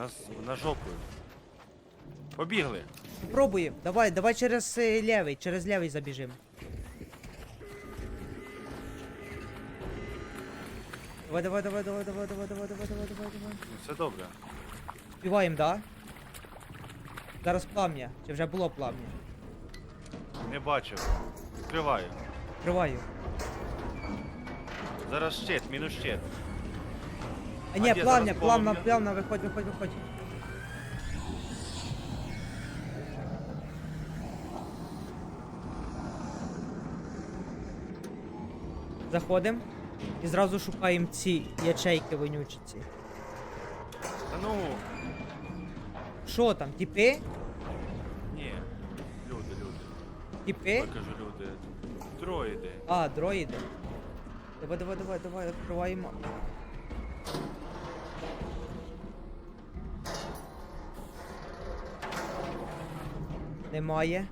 Нас на жопу. Побігли. Пробуємо. Давай, давай через е, лівий, через лівий забіжимо. Давай, давай, давай, давай, давай, давай, давай, давай, давай, давай, давай. Ну, все добре. Співаємо, да? Зараз плам'я. Чи вже було плам'я? Не бачив. Відкриваю. Триваю. Зараз щит, мінус щит. А ні, плам'я, зараз плам'я, полум'я? плам'я, виходь, виходь, виходь. Заходимо і зразу шукаємо ці ячейки вонючі ці. Та ну. Що там, тіпи? Ні. Люди, люди. Тіпи? Я кажу, люди. Дроїди. А, дроїди. Давай, давай, давай, давай, відкриваємо. Немає.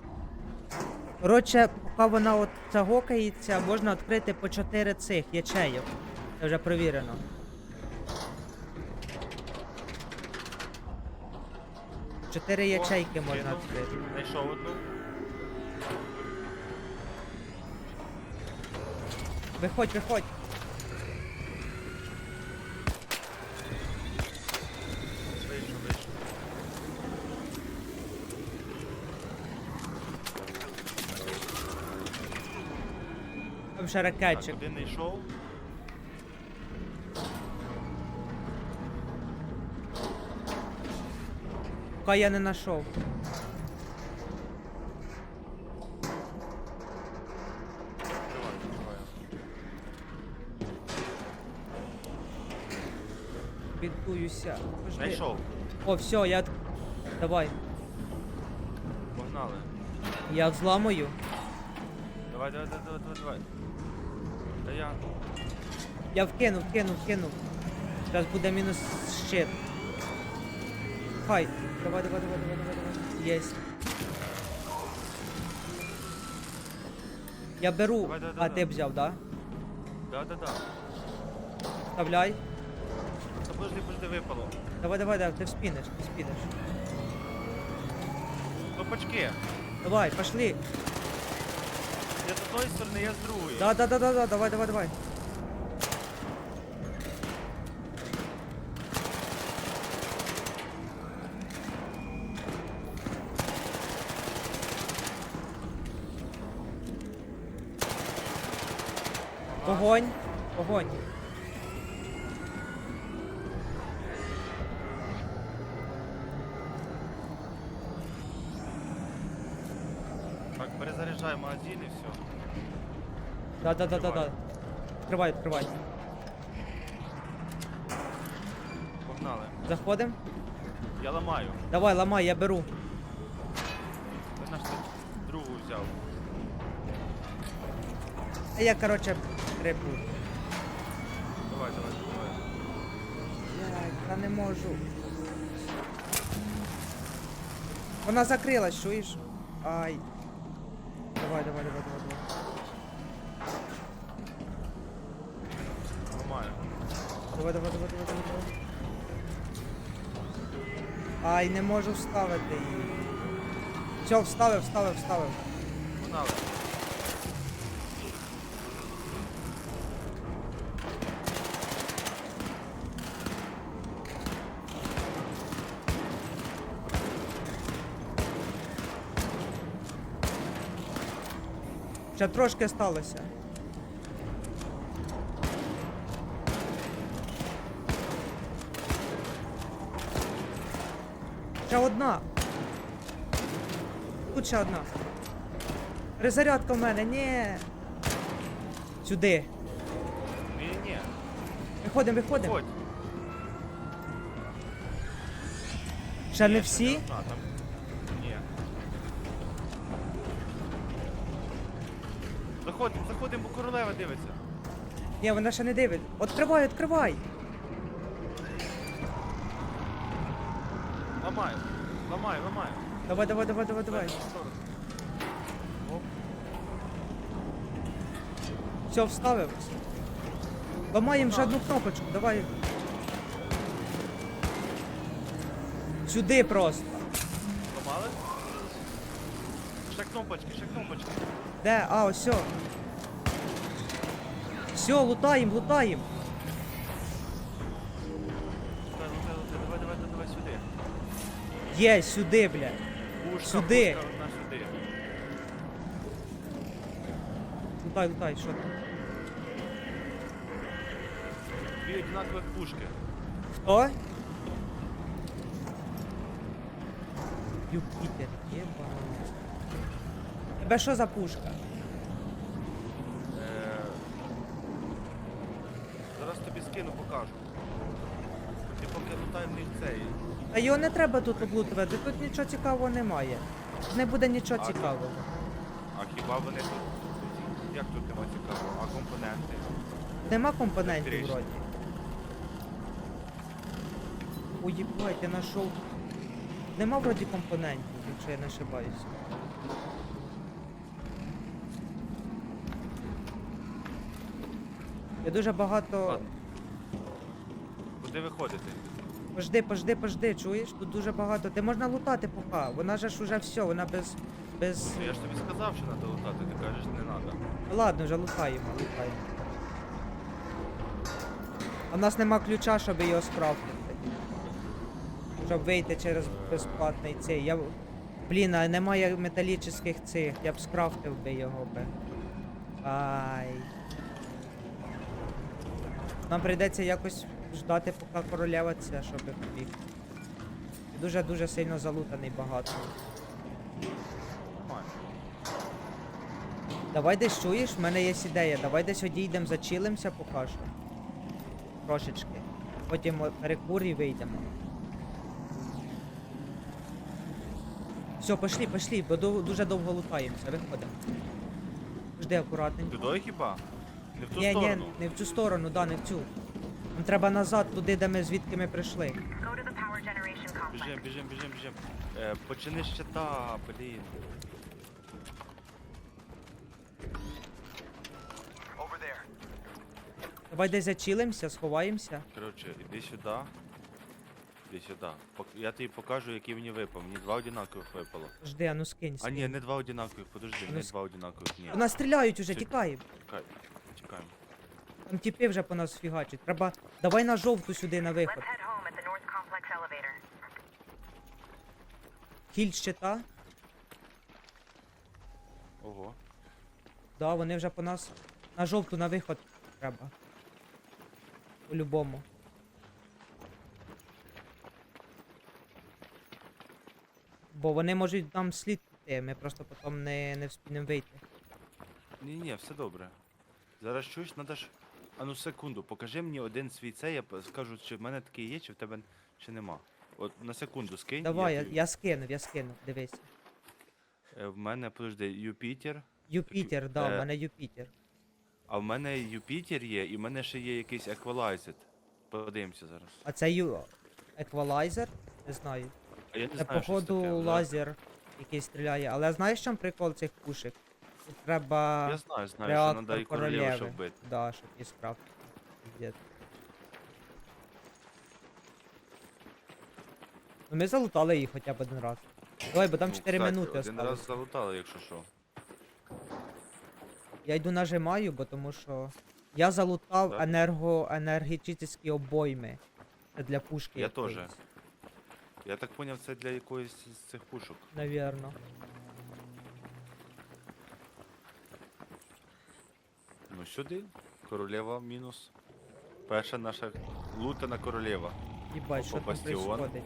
Коротше, поки вона от загокається, можна відкрити по 4 цих ячейок. Це вже перевірено. Чотири ячейки можна відкрити. Знайшов одну. Виходь, виходь. Там ще Так, ракетчик. один не йшов. Поки я не знайшов. Підбуюся. Знайшов. О, все, я. Давай. Погнали. Я взламую. Давай, давай, давай, давай, давай, давай. Та я. Я вкинув, вкинув, вкинув. Зараз буде мінус щит. Хай. Давай, давай, давай, давай, давай, давай. Єсть. Я беру. Давай, давай, а давай. ти взяв, да? Да, да, да. Вставляй. Та подожди, подожди, випало. Давай, давай, давай, ти вспінеш, ти вспінеш. Топачки. Давай, пошли. Я з одної сторони, я з другої. Да, да, да, да, да, давай, давай, давай. Огонь, огонь. Перезаряджай магазин і все. Да, да, да, да, да. Відкривай, відкривай. Погнали. Заходим. Я ламаю. Давай, ламай, я беру. Ти наш другу взяв. А я, короче, рибу. Давай, давай, давай. Блядь, та не можу. Вона закрилась, чуєш? Ай. Давай, давай, давай, давай, давай. Нормально. Давай, давай, давай, давай, давай, давай. Ай, не можу вставити її. Все, вставив, вставив, вставив. Погнали. Ще трошки сталося. Ще одна. Тут ще одна. Перезарядка в мене, ні. Сюди. Ні-ні-ні. Виходимо, виходимо. Ще не всі. одна, там. Ні. Заходимо, заходимо, бо королева дивиться. Ні, вона ще не дивить. Відкривай, відкривай. Ламаю. Ламаю, ламаю. Давай, давай, давай, давай, давай. Оп. Все, вставив. Ламаємо ще одну кнопочку, давай. Сюди просто. Ще кнопочки, ще кнопочки. Де? А, ось. Все, все лутаємо, лутаємо. Лутай, лутай, лутай, давай, давай, давай, давай сюди. Є, сюди, бля. Пушка, Сюди. пушка одна сюди. Лутай, лутай, що там? Дві однакових пушки. Хто? Юпітер, єбанець. Тебе що за пушка? Е, Зараз тобі скину, покажу. Ти поки лутай в них цей. Та його не треба тут облутувати, тут нічого цікавого немає. Не буде нічого А, цікавого. А хіба вони тут? Як тут нема цікавого? А компоненти? Нема компонентів Електричні. вроді. Уїбать, я знайшов. Нема вроді компонентів, якщо я не ошибаюся. Я дуже багато. Куди виходити? Пожди, пожди, пожди, чуєш? Тут дуже багато. Ти можна лутати поки. Вона же ж уже все, вона без. без. Ну, Я ж тобі сказав, що треба лутати, ти кажеш, не треба. Ладно, вже лутаємо, лутаємо. А в нас нема ключа, щоб його скрафтити. Щоб вийти через безплатний цей. Я... Блін, а немає металічних цих, я б скрафтив би його би. Ай. Нам прийдеться якось ждати, поки королева ця, щоб побіг. Дуже-дуже сильно залутаний багато. Давай десь чуєш, в мене є ідея. Давай десь одійдемо, зачилимося поки що. Трошечки. Потім перекур і вийдемо. Все, пошли, пошли, бо дуже довго лутаємося, виходимо. Жди акуратненько. Туди хіба? Не в ту Ні, ні, сторону. не в цю сторону, да, не в цю. Нам треба назад, туди, де ми звідки ми прийшли. Go to the power generation complex. Біжим, біжим, біжим, біжим. Е, почини з щита, блін. Давай десь зачилимося, сховаємося. Коротше, іди сюди. Іди сюди. Пок- Я тобі покажу, який мені випав. Мені два одинакових випало. Жди, а ну скинь. А скинь. ні, не два одинакових, подожди, А ну не с- два одинакових, ні. У нас стріляють уже, Чи- тікаємо. Чекай, чекаємо. Там тіпи вже по нас фігачать. Треба. Давай на жовту сюди на Let's виход. head home at the North Complex elevator. Кіль щита. Ого. Да, вони вже по нас. На жовту на виход треба. По-любому. Бо вони можуть нам слід піти, ми просто потім не, не вспінемо вийти. Ні, ні, все добре. Зараз чуєш, надо ж. А ну секунду, покажи мені один свій цей, я скажу, чи в мене такий є, чи в тебе чи нема. От на секунду скинь. Давай, я, тобі- я скинув, я скинув, дивись. Е, В мене, подожди, Юпітер. Юпітер, да, в е, мене Юпітер. А в мене Юпітер є, і в мене ще є якийсь Equalized. Подивимося зараз. А це ю... еквалайзер? Не знаю. А я не Це знаю, що це походу таке. лазер, який стріляє. Але знаєш, в чому прикол цих пушек? Треба. Я знаю, знаю, що реактор треба і королеву, королеви. щоб бити. Да, щоб і скрафтити. Пиздец. Ну ми залутали їх хоча б один раз. Давай, бо там Ну, 4 кстати, минути Один раз залутали, якщо що. Я йду нажимаю, бо тому що. Я залутав Так. енерго енергетичні обойми. Це для пушки. Я теж. Я так поняв, це для якоїсь з цих пушок. Навірно. Сюди. Королева мінус. Перша наша лутана королева. Їбать, що там бастіон. происходить.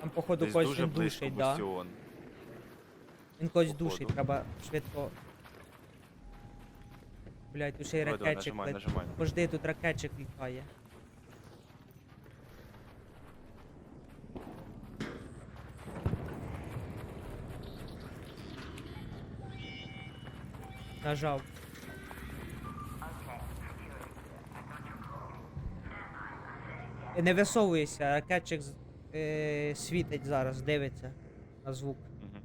Там походу Десь когось дуже він близько душить, да? бастіон. Він когось походу. душить, треба швидко. Блять, тут ще й Давай, давай, ракетчик. нажимай, нажимай. Пожди, тут ракетчик літає. Нажав. Не висовуйся, а з- е, світить зараз, дивиться на звук. Мгм.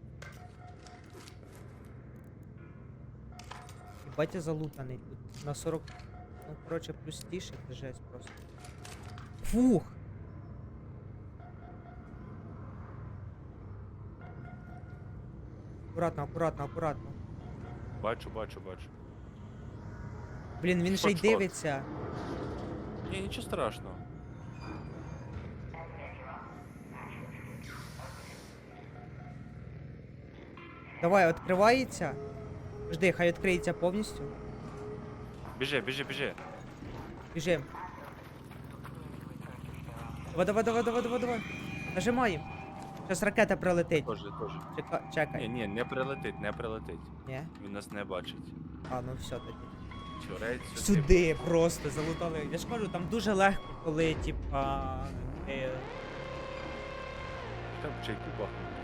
Батя залутаний тут. На 40. Ну, коротше, плюс тіше, це жесть просто. Фух! Акуратно, акуратно, акуратно. Бачу, бачу, бачу. Блін, він ще й дивиться. Ні, нічого страшного. Давай, відкривається. Жди, хай відкриється повністю. Біжи, біжи, біжи. Біжим. Давай, давай, давай, давай, давай, давай. Нажимаємо. Зараз ракета прилетить. Тоже, тоже. Чека... Чекай. ні, не прилетить, не прилетить. Ні? Він нас не бачить. А, ну все тоді. Чорець Сюди просто залутали. Я ж кажу, там дуже легко, коли, типа. Е... Там чайку бахнув.